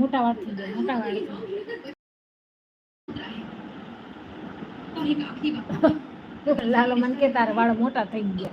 મોટા વાળ થઈ ગયા મોટા વાળ લાલો મન કે તારા વાળ મોટા થઈ ગયા.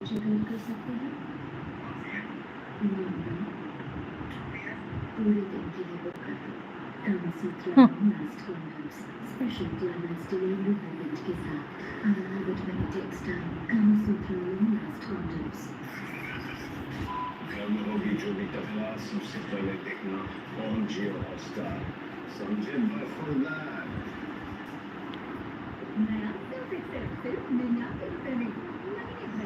चेकआउट कर सकते हैं नो नो पूरे दिन के लिए बुक कर दो Kama Sutra last condoms special climax delivery package के साथ arrive at very text time Kama Sutra last condoms घर में होगी जो भी तकलीफ सबसे पहले देखना कौन जियो हॉटस्टार समझे खुदा नया सिर्फ एक सिर्फ सिर्फ निन्यानवे रुपए में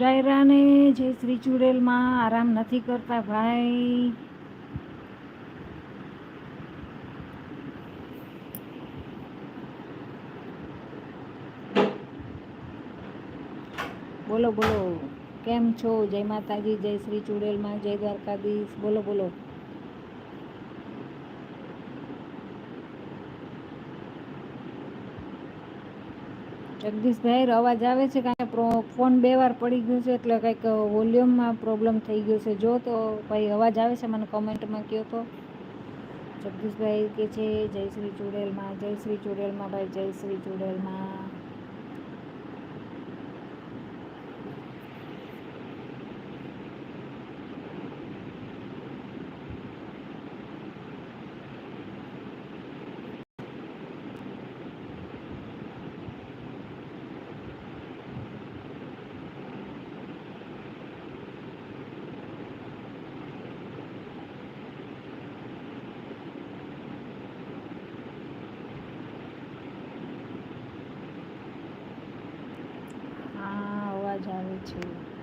ડાયરાને જે શ્રી ચુડેલમાં. આરામ નથી કરતા ભાઈ. બોલો બોલો. કેમ છો? જય માતાજી, જય શ્રી ચુડેલમાં, જય દ્વારકાધીશ. બોલો બોલો. જગદીશભાઈ અવાજ આવે છે કાંઈ? પ્રો- ફોન બે વાર પડી ગયો છે એટલે કંઈક વોલ્યુમમાં પ્રોબ્લેમ થઈ ગયો છે. જો તો ભાઈ અવાજ આવે છે મને કમેન્ટમાં કહો તો. જગદીશભાઈ કે છે, જય શ્રી ચુડેલમાં, જય શ્રી ચુડેલમાં, ભાઈ, જય શ્રી ચુડેલમાં હા અવાજ આવે છે તો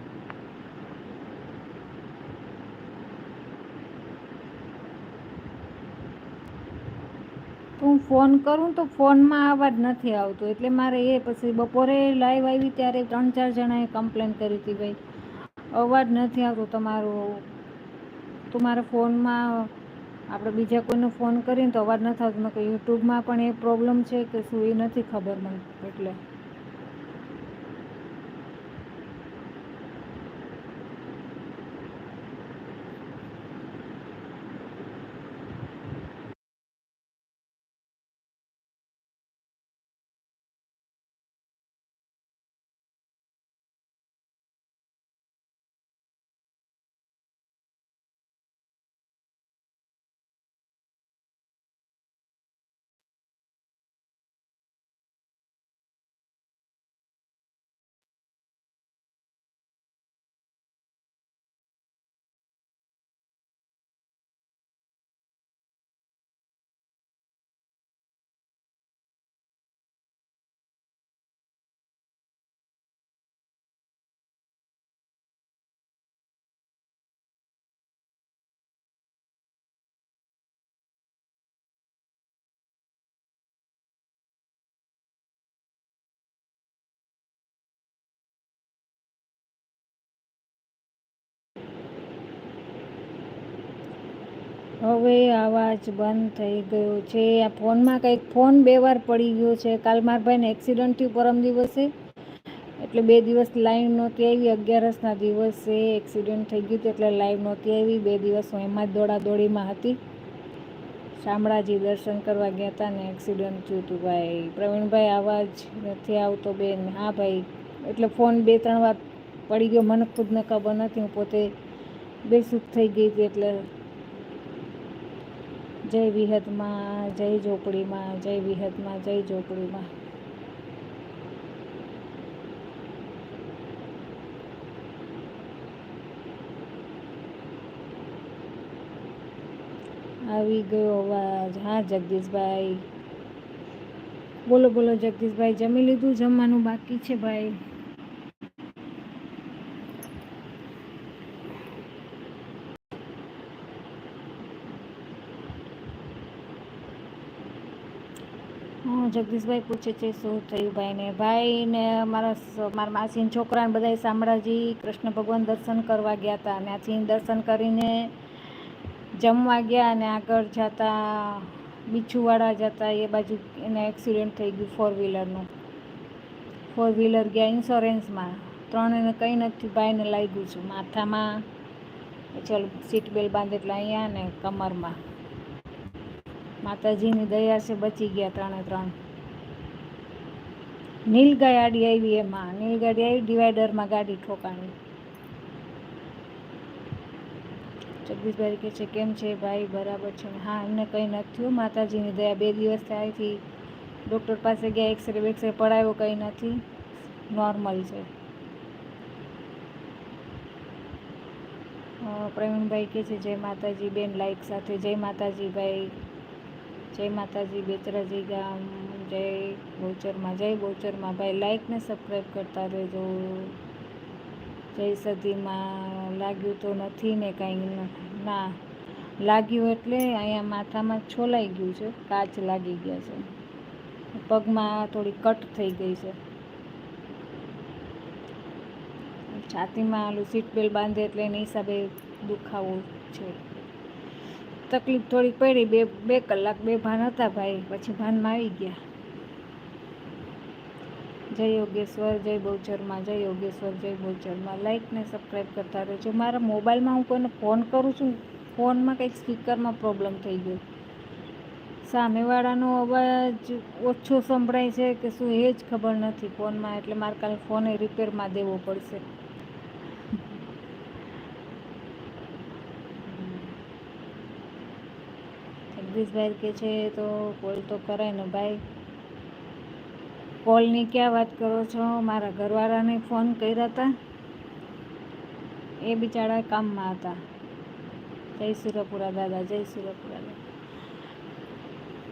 હું ફોન કરું તો ફોનમાં અવાજ નથી આવતો. એટલે મારે એ પછી બપોરે લાઈવ આવી ત્યારે ત્રણ ચાર જણાએ કમ્પ્લેન કરી હતી ભાઈ. અવાજ નથી આવતો તમારો. મારે ફોનમાં આપણે બીજા કોઈને ફોન કરીએ ને તો અવાજ નથી આવતો. કે યુટ્યુબમાં પણ એ પ્રોબ્લેમ છે કે શું એ નથી ખબર મને. એટલે હવે અવાજ બંધ થઈ ગયો છે. આ ફોનમાં કંઈક ફોન બે વાર પડી ગયો છે. કાલ મારા ભાઈને એક્સિડન્ટ થયું પરમ દિવસે. એટલે બે દિવસ લાઈવ નહોતી આવી, અગિયારસના દિવસે એક્સિડન્ટ થઈ ગયું એટલે લાઈવ નહોતી આવી. બે દિવસ હું એમાં જ દોડાદોડીમાં હતી. શામળાજી દર્શન કરવા ગયા હતા ને એક્સિડન્ટ થયું હતું ભાઈ. પ્રવીણભાઈ અવાજ નથી આવતો બેન. હા ભાઈ. એટલે ફોન બે, ત્રણ વાર પડી ગયો. મને ખુદને ખબર નથી. હું પોતે બેસુખ થઈ ગઈ હતી એટલે જય વિહતમાં જય ઝોપડીમાં, જય વિહતમાં જય ઝોપડીમાં. આવી ગયો અવાજ. હા, જગદીશભાઈ. બોલો બોલો, જગદીશભાઈ, જમી લીધું? જમવાનું બાકી છે, ભાઈ? જગદીશભાઈ પૂછે છે, શું થયું ભાઈને? ભાઈને મારા મારા માસીના છોકરાને બધાય શામળાજી કૃષ્ણ ભગવાન દર્શન કરવા ગયા હતા. ત્યાંથી દર્શન કરીને જમવા ગયા અને આગળ જતા બીછુવાડા જતા, એ બાજુ એને એક્સિડન્ટ થઈ ગયું ફોર વ્હીલરનું ફોર વ્હીલર ગયા ઇન્સ્યોરન્સમાં ત્રણેને કંઈ નથી, ભાઈને લાગ્યું છું. માથામાં ચાલ સીટ બેલ્ટ બાંધે એટલે અહીંયા ને કમરમાં. માતાજીની દયા છે બચી ગયા ત્રણે ત્રણ. નીલ ગાડી આવી એમાં. નીલ ગાડી આવી, ડિવાઈડરમાં ગાડી ઠોકાણી. જગદીશભાઈ કહે છે, કેમ છે ભાઈ? બરાબર છે. હા, એમને કંઈ નથી થયું. માતાજીની દયા બે દિવસ ત્યાંથી ડૉક્ટર પાસે ગયા, એક્સરે, બેક્સરે પડાવ્યો કંઈ નથી. નોર્મલ છે. પ્રવીણભાઈ કહે છે, જય માતાજી. બેન લાઈક સાથે, જય માતાજી ભાઈ. જય માતાજી બેચરાજી ગામ, જય બહુચરમાં જય બહુચરમાં ભાઈ લાઈક ને સબસ્ક્રાઈબ કરતા રહેજો. જય સદીમાં લાગ્યું તો નથી ને કાંઈ ના લાગ્યું એટલે અહીંયા માથામાં છોલાઈ ગયું છે, કાચ લાગી ગયા છે. પગમાં થોડી કટ થઈ ગઈ છે. છાતીમાં ઓલું સીટ બેલ્ટ બાંધે એટલે એની હિસાબે દુખાવો છે. તકલીફ થોડી પડી. બે બે કલાક બે ભાન હતા ભાઈ. પછી ભાનમાં આવી ગયા. જય યોગેશ્વર, જય બહુચરમાં, જય યોગેશ્વર, જય બહુચરમાં. લાઈક ને સબસ્ક્રાઈબ કરતા રહેજો. મારા મોબાઈલમાં હું કોઈને ફોન કરું છું, ફોનમાં કંઈક સ્પીકરમાં પ્રોબ્લેમ થઈ ગયો. સામેવાળાનો અવાજ ઓછો સંભળાય છે કે શું એ જ ખબર નથી ફોનમાં. એટલે મારે કાલે ફોને રિપેરમાં દેવો પડશે. જગદીશભાઈ કે છે, તો કોલ તો કરાય ને ભાઈ. કોલની ક્યાં વાત કરો છો? મારા ઘરવાળાને ફોન કર્યા હતા એ બિચારા કામમાં હતા. જય સુરપુરા દાદા, જય સુરપુરા દાદા.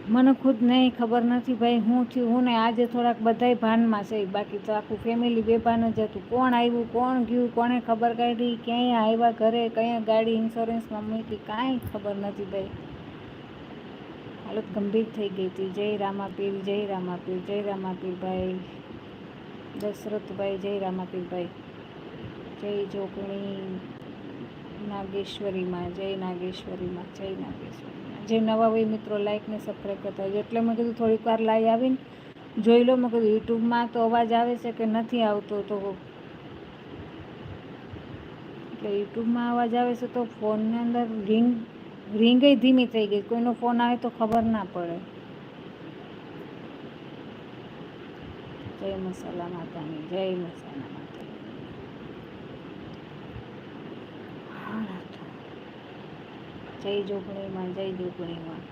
મને ખુદ નહીં ખબર નથી ભાઈ, હું થયું? હું ને આજે થોડાક બધાય ભાનમાં છે. બાકી તો આખું ફેમિલી બેભાન જ હતું. કોણ આવ્યું, કોણ ગયું, કોણે ખબર કાઢી? ક્યાંય આવ્યા ઘરે, કયા ગાડી ઇન્સ્યોરન્સમાં મૂકી? કાંઈ ખબર નથી ભાઈ. હાલત ગંભીર થઈ ગઈ હતી. જય રામાપીર જય રામાપીર, જય રામાપીરભાઈ, દશરથભાઈ, જય રામાપીરભાઈ, જય જોગણી નાગેશ્વરીમાં, જય નાગેશ્વરીમાં જય નાગેશ્વરીમાં. જે નવા હોય મિત્રો લાઈક ને સબસ્ક્રાઈબ કરતા હોય. એટલે મેં કીધું થોડીક વાર લાઈ આવીને જોઈ લો. મેં કીધું યુટ્યુબમાં તો અવાજ આવે છે કે નથી આવતો તો એટલે યુટ્યુબમાં અવાજ આવે છે તો ફોનની અંદર રિંગ રિંગય ધીમી થઈ ગઈ. કોઈનો ફોન આવે તો ખબર ના પડે. જય મસાલા માતાની જય મસાલા માતા જય જોગણીમાં જય જોગણીમાં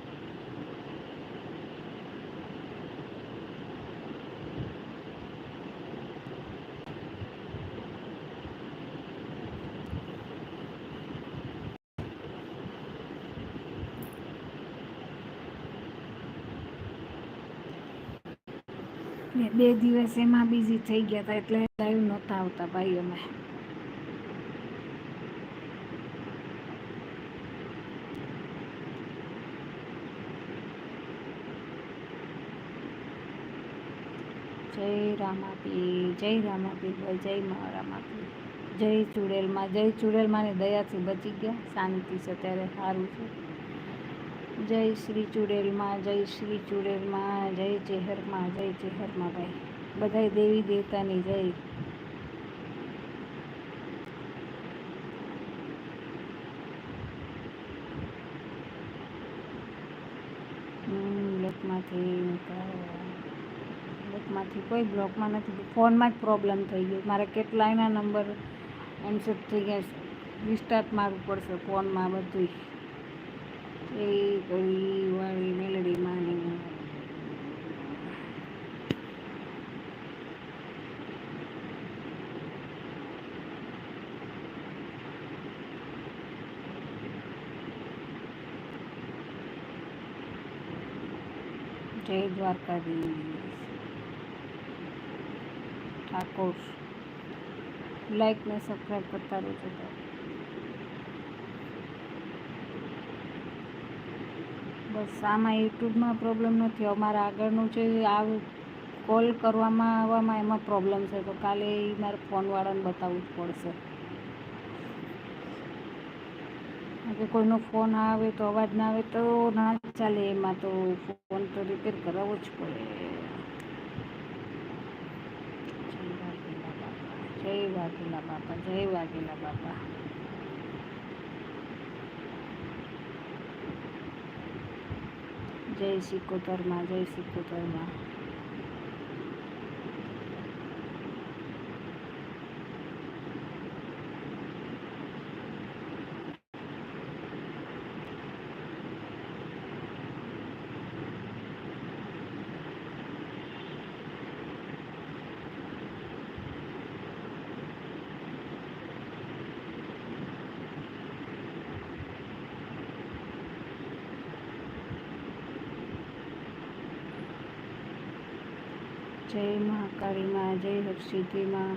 ને બે દિવસ એમાં બિઝી થઈ ગયા હતા એટલે લાઈવ નહોતા આવતા ભાઈ અમે. જય રામાપી જય રામાપી ભાઈ, જય મા રામાપીર જય ચુડેલમાં, જય ચુડેલમાંની દયાથી બચી ગયા, શાંતિ છે ત્યારે સારું છે. જય શ્રી ચુડેલમાં, જય શ્રી ચુડેલમાં, જય ચેહરમાં જય ચેહરમાં ભાઈ. બધાય દેવી દેવતાની જય. બ્લોકમાંથી. બ્લોકમાંથી કોઈ બ્લોકમાં નથી. ફોનમાં જ પ્રોબ્લેમ થઈ ગયો. મારે કેટલાયના નંબર એનસેટ થઈ ગયા. રિસ્ટાર્ટ મારવું પડશે ફોનમાં બધું એ કઈ વાળી મેલડીમાં ને જય દ્વારકાધીશ. ઠાકોર લાઈક ને સબસ્ક્રાઈબ કરતા રહેજો બસ આમાં યુટ્યુબમાં પ્રોબ્લેમ નથી. અમારા આગળનું છે આ કોલ કરવામાં આવવામાં એમાં પ્રોબ્લેમ છે. તો કાલે મારે ફોનવાળાને બતાવવું જ પડશે કારણ કે કોઈનો ફોન આવે તો અવાજ ના આવે તો ના ચાલે, એમાં તો ફોન તો રિપેર કરાવવો જ પડે. જય વાઘેલા બાપા, જય વાઘેલા બાપા. જય સિકોતરમાં જય સિકોતરમાં જય મહાકાળીમાં જય હરસિદ્ધિમાં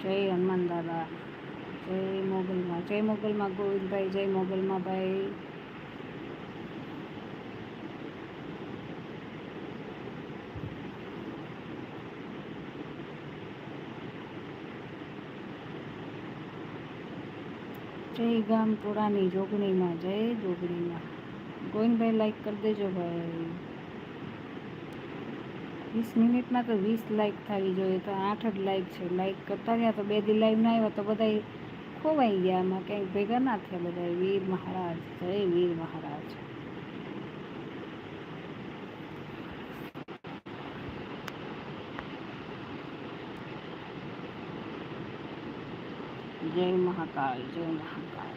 જય હનુમાન દાદા જય મોગલમાં જય મોગલમાં ગોવિંદભાઈ જય મોગલમાં ભાઈ. જય ગામ ટોળાની જોગણીમાં, જય જોગણીમાં. ગોવિંદભાઈ લાઈક કરી દેજો ભાઈ. વીસ મિનિટમાં તો વીસ લાઈક થવી જોઈએ, તો આઠ જ લાઈક છે. લાઈક કરતા ગયા તો બે દી લાઈવ ના આવ્યા તો બધા ખોવાઈ ગયા. આમાં ક્યાંક ભેગા ના થયા બધા વીર મહારાજ, જય વીર મહારાજ. જય મહાકાળ જય મહાકાલ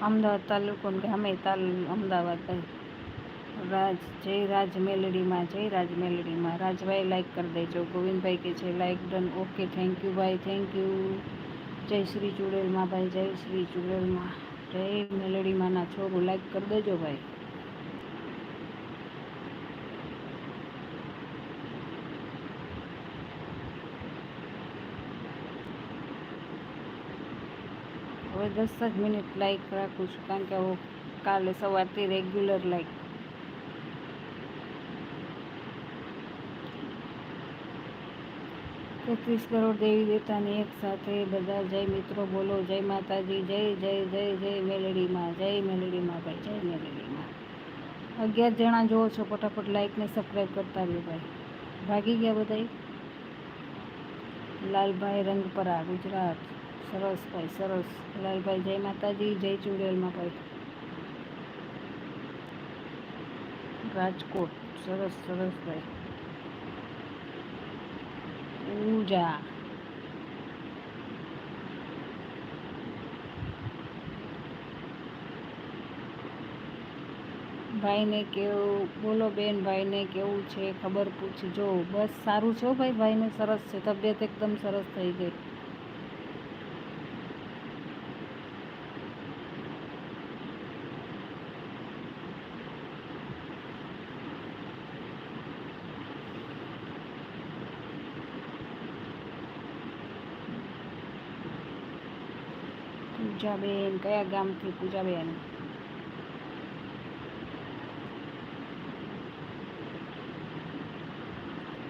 અમદાવાદ તાલુકો ગામે તાલ અમદાવાદ રાજ જય રાજ મેલડીમાં જય રાજ મેલડીમાં. રાજભાઈ લાઈક કરી દેજો. ગોવિંદભાઈ કે છે like done okay thank you ભાઈ થેન્ક યુ જય શ્રી ચુડેલમાં ભાઈ જય શ્રી ચુડેલમાં. જય મેલડી માના છોકરું લાઈક કરી દેજો ભાઈ. હવે દસ જ મિનિટ લાઈક રાખું છું, કારણ કે હું કાલે સવારથી રેગ્યુલર લાઈક તેત્રીસ કરોડ દેવી દેવતાની એક સાથે બધા જય મિત્રો બોલો, જય માતાજી, જય જય જય જય મેલડીમાં જય મેલડીમાં ભાઈ, જય મેલડીમાં. અગિયાર જણા જોવો છો, ફટાફટ લાઈક ને સબસ્ક્રાઈબ કરતા રહ્યો ભાઈ. ભાગી ગયા બધાય? લાલભાઈ રંગપરા, ગુજરાત. સરસ ભાઈ, સરસ. લાલભાઈ, જય માતાજી, જય ચુડેલમાં ભાઈ. રાજકોટ. સરસ સરસ ભાઈ. પૂજા ભાઈને કેવું, બોલો બેન, ભાઈને કેવું છે? ખબર પૂછજો. બસ સારું છે ભાઈ, ભાઈને સરસ છે. તબિયત એકદમ સરસ થઈ ગઈ. પૂજાબેન, કયા ગામથી પૂજાબેન?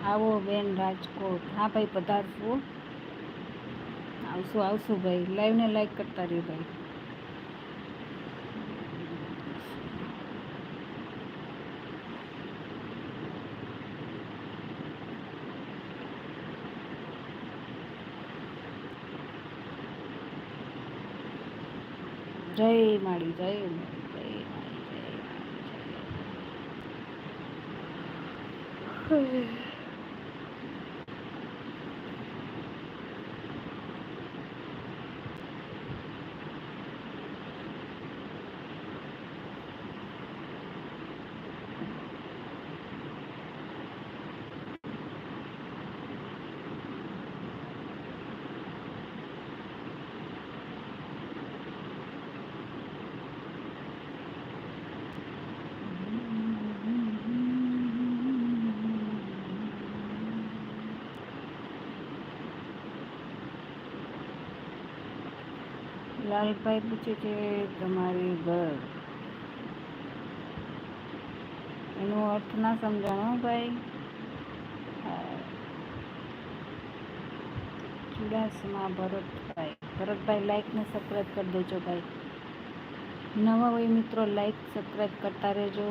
આવો બેન રાજકોટ. હા ભાઈ, પધારશું. આવશું આવશું ભાઈ. લાઈવને લાઈક કરતા રહ્યો ભાઈ. જય માળી જય માળી જય માળી જય લાલભાઈ પૂછે છે તમારી ઘર એનો અર્થ ના સમજાણો ભાઈ. ચુડાસમા ભરતભાઈ. ભરતભાઈ લાઈક ને સબસ્ક્રાઈબ કરી દેજો ભાઈ. નવા હોય મિત્રો લાઈક સબસ્ક્રાઈબ કરતા રહેજો.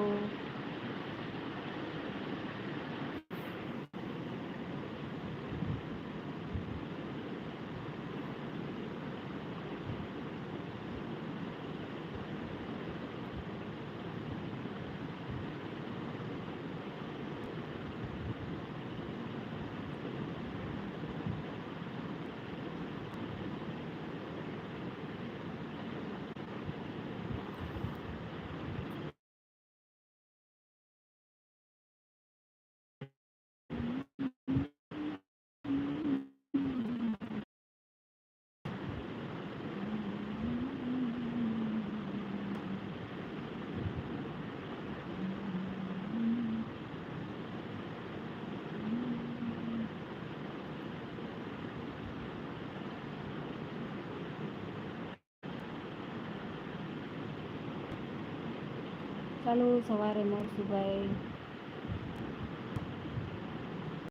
ચાલો સવારે મળશું ભાઈ